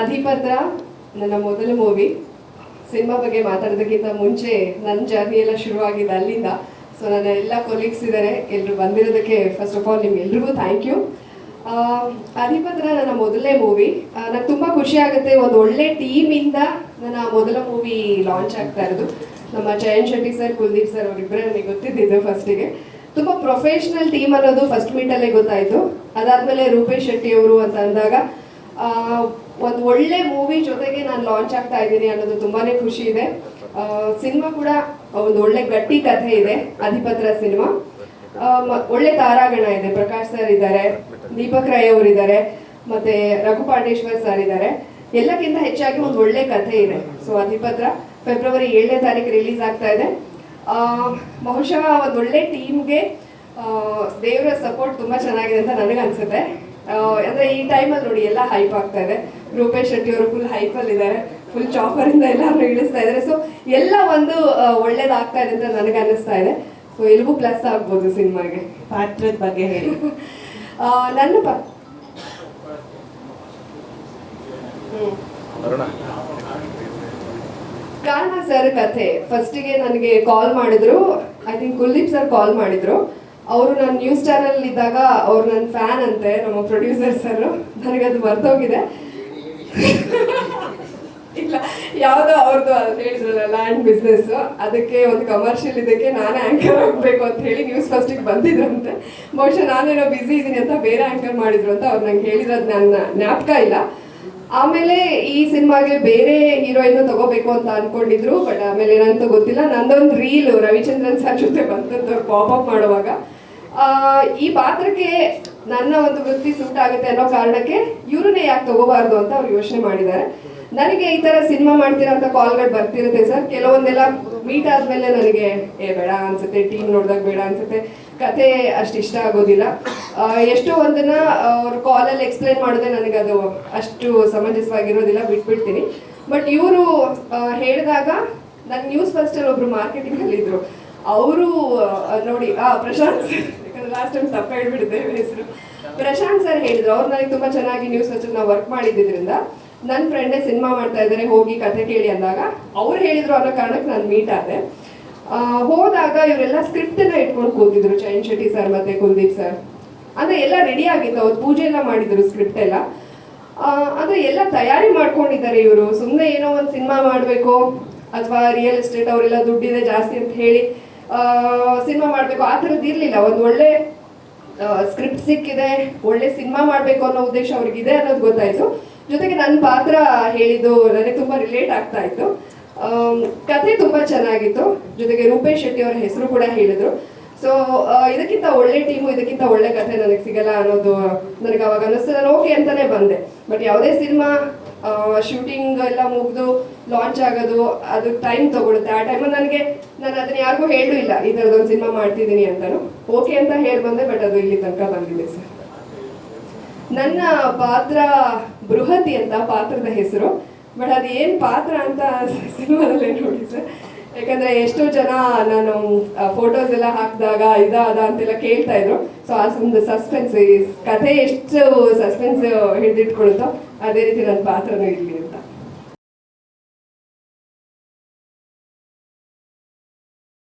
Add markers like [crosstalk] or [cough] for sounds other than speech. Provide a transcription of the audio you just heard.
ಅಧಿಪತ್ರ ನನ್ನ ಮೊದಲ movie. Cinema ಬಗ್ಗೆ ಮಾತಾಡೋದಕ್ಕಿಂತ ಮುಂಚೆ ನನ್ನ ಜರ್ನಿ ಎಲ್ಲ ಶುರುವಾಗಿದೆ ಅಲ್ಲಿಂದ. ಸೊ ನನ್ನ ಎಲ್ಲ ಕೊಲೀಗ್ಸ್ ಇದ್ದಾರೆ ಎಲ್ಲರೂ ಬಂದಿರೋದಕ್ಕೆ ಫಸ್ಟ್ ಆಫ್ ಆಲ್ ನಿಮ್ಗೆಲ್ರಿಗೂ ಥ್ಯಾಂಕ್ ಯು ಅಧಿಪತ್ರ ನನ್ನ ಮೊದಲನೇ ಮೂವಿ. ನಂಗೆ ತುಂಬ ಖುಷಿ ಆಗುತ್ತೆ, ಒಂದು ಒಳ್ಳೆ ಟೀಮಿಂದ ನನ್ನ ಮೊದಲ ಮೂವಿ ಲಾಂಚ್ ಆಗ್ತಾ ಇರೋದು. ನಮ್ಮ ಜಯಂತ್ ಶೆಟ್ಟಿ ಸರ್ ಕುಲ್ದೀಪ್ ಸರ್ ಅವರಿಬ್ಬರೇ ನನಗೆ ಗೊತ್ತಿದ್ದಿದ್ದು ಫಸ್ಟಿಗೆ ತುಂಬ ಪ್ರೊಫೆಷ್ನಲ್ ಟೀಮ್ ಅನ್ನೋದು ಫಸ್ಟ್ ಮೀಟಲ್ಲೇ ಗೊತ್ತಾಯಿತು. ಅದಾದಮೇಲೆ ರೂಪೇಶ್ ಶೆಟ್ಟಿ ಅವರು ಅಂತ ಅಂದಾಗ ಒಂದು ಒಳ್ಳೆ ಮೂವಿ ಜೊತೆಗೆ ನಾನು ಲಾಂಚ್ ಆಗ್ತಾ ಇದ್ದೀನಿ ಅನ್ನೋದು ತುಂಬಾನೇ ಖುಷಿ ಇದೆ. ಸಿನಿಮಾ ಕೂಡ ಒಂದು ಒಳ್ಳೆ ಗಟ್ಟಿ ಕಥೆ ಇದೆ, ಅಧಿಪತ್ರ ಸಿನಿಮಾ. ಒಳ್ಳೆ ತಾರಾಗಣ ಇದೆ. ಪ್ರಕಾಶ್ ಸರ್ ಇದ್ದಾರೆ, ದೀಪಕ್ ರೈ ಅವರು ಇದ್ದಾರೆ ಮತ್ತೆ ರಘು ಪಾಂಡೇಶ್ವರ್ ಸರ್ ಇದ್ದಾರೆ. ಎಲ್ಲಕ್ಕಿಂತ ಹೆಚ್ಚಾಗಿ ಒಂದು ಒಳ್ಳೆ ಕಥೆ ಇದೆ. ಸೊ ಅಧಿಪತ್ರ ಫೆಬ್ರವರಿ ಏಳನೇ ತಾರೀಕು ರಿಲೀಸ್ ಆಗ್ತಾ ಇದೆ. ಬಹುಶಃ ಒಂದು ಒಳ್ಳೆ ಟೀಮ್ಗೆ ದೇವರ ಸಪೋರ್ಟ್ ತುಂಬಾ ಚೆನ್ನಾಗಿದೆ ಅಂತ ನನಗೆ ಅನ್ಸುತ್ತೆ ಅಂದ್ರೆ ಈ ಟೈಮಲ್ಲಿ ನೋಡಿ ಎಲ್ಲ ಹೈಪ್ ಆಗ್ತಾ ಇದೆ. ರೂಪೇಶ್ ಶೆಟ್ಟಿ ಅವರು ಫುಲ್ ಹೈಪಲ್ಲಿ ಇದ್ದಾರೆ ಫುಲ್ ಚಾಪರ್ ಇಂದ ಎಲ್ಲಾರು ಇಳಿಸ್ತಾ ಇದಾರೆ. ಸೊ ಎಲ್ಲ ಒಂದು ಒಳ್ಳೇದಾಗ್ತಾ ಇದೆ ಅಂತ ನನಗೆ ಅನ್ನಿಸ್ತಾ ಇದೆ. ಸೊ ಎಲ್ಗೂ ಪ್ಲಸ್ ಆಗ್ಬೋದು ಸಿನಿಮಾಗೆ. ಪಾತ್ರದ ಬಗ್ಗೆ ಹೇಳಿ. ಆ, ನನ್ನ ಪ ಕಾರಣ ಸರ್ ಕಥೆ. ಫಸ್ಟಿಗೆ ನನಗೆ ಕಾಲ್ ಮಾಡಿದ್ರು. I think Kuldeep sir call ಮಾಡಿದ್ರು. ಅವರು ನಾನು ನ್ಯೂಸ್ ಚಾನಲ್ ಇದ್ದಾಗ ಅವ್ರು ನನ್ನ ಫ್ಯಾನ್ ಅಂತೆ, ನಮ್ಮ ಪ್ರೊಡ್ಯೂಸರ್ ಸರ್ ಅದು ಮರ್ತೋಗಿದೆ. ಇಲ್ಲ, ಯಾವುದೋ ಅವ್ರದ್ದು ಹೇಳಿದ್ರಲ್ಲ ಲ್ಯಾಂಡ್ ಬಿಸ್ನೆಸ್ ಅದಕ್ಕೆ ಒಂದು ಕಮರ್ಷಿಯಲ್ ಇದಕ್ಕೆ ನಾನೇ ಆ್ಯಂಕರ್ ಆಗಬೇಕು ಅಂತ ಹೇಳಿ ನ್ಯೂಸ್ ಫಸ್ಟಿಗೆ ಬಂದಿದ್ರಂತೆ. ಬಹುಶಃ ನಾನೇನೋ ಬ್ಯುಸಿ ಇದ್ದೀನಿ ಅಂತ ಬೇರೆ ಆ್ಯಂಕರ್ ಮಾಡಿದ್ರು ಅಂತ ಅವ್ರು ನಂಗೆ ಹೇಳಿರೋದು ನನ್ನ ಜ್ಞಾಪಕ ಇಲ್ಲ. ಆಮೇಲೆ ಈ ಸಿನಿಮಾಗೆ ಬೇರೆ ಹೀರೋಯಿನ್ ತಗೋಬೇಕು ಅಂತ ಅನ್ಕೊಂಡಿದ್ರು ಬಟ್ ಆಮೇಲೆ ಏನಂತ ಗೊತ್ತಿಲ್ಲ. ನಂದೊಂದು ರೀಲ್ ರವಿಚಂದ್ರನ್ ಸರ್ ಜೊತೆ ಬಂತಂತ ಪಾಪ್ ಅಪ್ ಮಾಡುವಾಗ. ಈ ಪಾತ್ರಕ್ಕೆ ನನ್ನ ಒಂದು ವೃತ್ತಿ ಸೂಟ್ ಆಗುತ್ತೆ ಅನ್ನೋ ಕಾರಣಕ್ಕೆ ಇವ್ರನ್ನೇ ಯಾಕೆ ತಗೋಬಾರ್ದು ಅಂತ ಅವ್ರು ಯೋಚನೆ ಮಾಡಿದ್ದಾರೆ. ನನಗೆ ಈ ತರ ಸಿನಿಮಾ ಮಾಡ್ತೀರಾ ಅಂತ ಕಾಲ್ಗಳು ಬರ್ತಿರುತ್ತೆ ಸರ್ ಕೆಲವೊಂದೆಲ್ಲ ಮೀಟ್ ಆದ್ಮೇಲೆ ನನಗೆ, ಏ, ಬೇಡ ಅನ್ಸುತ್ತೆ ಟೀಮ್ ನೋಡಿದಾಗ ಬೇಡ ಅನ್ಸುತ್ತೆ. ಕತೆ ಅಷ್ಟು ಇಷ್ಟ ಆಗೋದಿಲ್ಲ. ಎಷ್ಟೋ ಒಂದನ್ನ ಅವ್ರ ಕಾಲಲ್ಲಿ ಎಕ್ಸ್ಪ್ಲೈನ್ ಮಾಡಿದ್ರೆ ನನಗೆ ಅದು ಅಷ್ಟು ಸಮಂಜಸವಾಗಿರೋದಿಲ್ಲ, ಬಿಟ್ಬಿಡ್ತೀನಿ. ಬಟ್ ಇವರು ಹೇಳಿದಾಗ ನನ್ನ ನ್ಯೂಸ್ ಫಸ್ಟಲ್ಲಿ ಒಬ್ರು ಮಾರ್ಕೆಟಿಂಗ್ ಅಲ್ಲಿ ಇದ್ರು ಅವರು ನೋಡಿ, ಆ, ಪ್ರಶಾಂತ್ ಲಾಸ್ಟ್ ಟೈಮ್ ತಪ್ಪ ಹೇಳ್ಬಿಟ್ಟಿದ್ದೆ ಹೆಸರು. ಪ್ರಶಾಂತ್ ಸರ್ ಹೇಳಿದ್ರು, ಅವ್ರು ನನಗೆ ತುಂಬಾ ಚೆನ್ನಾಗಿ ನ್ಯೂಸ್ ಫಸ್ಟ್ ನಾವು ವರ್ಕ್ ಮಾಡಿದ್ರಿಂದ ನನ್ನ ಫ್ರೆಂಡೇ ಸಿನಿಮಾ ಮಾಡ್ತಾ ಇದ್ದಾರೆ, ಹೋಗಿ ಕತೆ ಕೇಳಿ ಅಂದಾಗ. ಅವ್ರು ಹೇಳಿದ್ರು ಅನ್ನೋ ಕಾರಣಕ್ಕೆ ನಾನು ಮೀಟ್ ಆದೆ. ಹೋದಾಗ ಇವರೆಲ್ಲ ಸ್ಕ್ರಿಪ್ಟ್ ಎಲ್ಲ ಇಟ್ಕೊಂಡು ಕೂತಿದ್ರು ಜಯಂತ್ ಶೆಟ್ಟಿ ಸರ್ ಮತ್ತೆ ಕುಲ್ದೀಪ್ ಸರ್ ಅಂದ್ರೆ ಎಲ್ಲ ರೆಡಿ ಆಗಿತ್ತು, ಅವ್ರು ಪೂಜೆ ಎಲ್ಲ ಮಾಡಿದ್ರು ಸ್ಕ್ರಿಪ್ಟ್ ಎಲ್ಲ. ಅಂದ್ರೆ ಎಲ್ಲ ತಯಾರಿ ಮಾಡ್ಕೊಂಡಿದ್ದಾರೆ ಇವರು. ಸುಮ್ಮನೆ ಏನೋ ಒಂದು ಸಿನಿಮಾ ಮಾಡಬೇಕು, ಅಥವಾ ರಿಯಲ್ ಎಸ್ಟೇಟ್ ಅವರೆಲ್ಲ ದುಡ್ಡಿದೆ ಜಾಸ್ತಿ ಅಂತ ಹೇಳಿ ಸಿನಿಮಾ ಮಾಡಬೇಕು. ಆ ಥರದ್ದು ಇರಲಿಲ್ಲ. ಒಂದು ಒಳ್ಳೆ ಸ್ಕ್ರಿಪ್ಟ್ ಸಿಕ್ಕಿದೆ, ಒಳ್ಳೆ ಸಿನಿಮಾ ಮಾಡಬೇಕು ಅನ್ನೋ ಉದ್ದೇಶ ಅವ್ರಿಗಿದೆ ಅನ್ನೋದು ಗೊತ್ತಾಯಿತು. ಜೊತೆಗೆ ನನ್ನ ಪಾತ್ರ ಹೇಳಿದ್ದು ನನಗೆ ತುಂಬಾ ರಿಲೇಟ್ ಆಗ್ತಾ ಇತ್ತು. ಕತೆ ತುಂಬಾ ಚೆನ್ನಾಗಿತ್ತು. ಜೊತೆಗೆ ರೂಪೇಶ್ ಶೆಟ್ಟಿ ಅವರ ಹೆಸರು ಕೂಡ ಹೇಳಿದರು. ಸೊ ಇದಕ್ಕಿಂತ ಒಳ್ಳೆ ಟೀಮು ಇದಕ್ಕಿಂತ ಒಳ್ಳೆ ಕಥೆ ನನಗೆ ಸಿಗಲ್ಲ ಅನ್ನೋದು ನನಗೆ ಅವಾಗ ಅನ್ನಿಸ್ತು. ನಾನು ಓಕೆ ಅಂತಾನೆ ಬಂದೆ. ಬಟ್ ಯಾವುದೇ ಸಿನಿಮಾ ಶೂಟಿಂಗ್ ಎಲ್ಲ ಮುಗಿದು ಲಾಂಚ್ ಆಗೋದು, ಅದು ಟೈಮ್ ತಗೊಳುತ್ತೆ. ಆ ಟೈಮಲ್ಲಿ ನನಗೆ, ನಾನು ಅದನ್ನ ಯಾರಿಗೂ ಹೇಳೂ ಇಲ್ಲ. ಈ ಥರದೊಂದು ಸಿನಿಮಾ ಮಾಡ್ತಿದ್ದೀನಿ ಅಂತಾನು. ಓಕೆ ಅಂತ ಹೇಳಿ ಬಂದೆ ಬಟ್ ಅದು ಇಲ್ಲಿ ತನಕ ಬಂದಿದೆ ಸರ್. ನನ್ನ ಪಾತ್ರ ಬೃಹತಿ ಅಂತ, ಪಾತ್ರದ ಹೆಸರು. ಬಟ್ ಅದು ಏನು ಪಾತ್ರ ಅಂತ [laughs] ಸಿನಿಮಾದಲ್ಲೇ ನೋಡಿ ಸರ್. ಯಾಕಂದ್ರೆ ಎಷ್ಟೋ ಜನ ನಾನು ಫೋಟೋಸ್ ಎಲ್ಲ ಹಾಕಿದಾಗ, ಇದಾದ ಅಂತೆಲ್ಲ ಕೇಳ್ತಾ ಇದ್ರು. ಸೊ ಆ ಒಂದು ಸಸ್ಪೆನ್ಸ್ ಕಥೆ ಎಷ್ಟು ಸಸ್ಪೆನ್ಸ್ ಹಿಡಿದಿಟ್ಕೊಳುತ್ತೋ ಅದೇ ರೀತಿ ನನ್ನ ಪಾತ್ರನೂ ಇರಲಿ ಅಂತ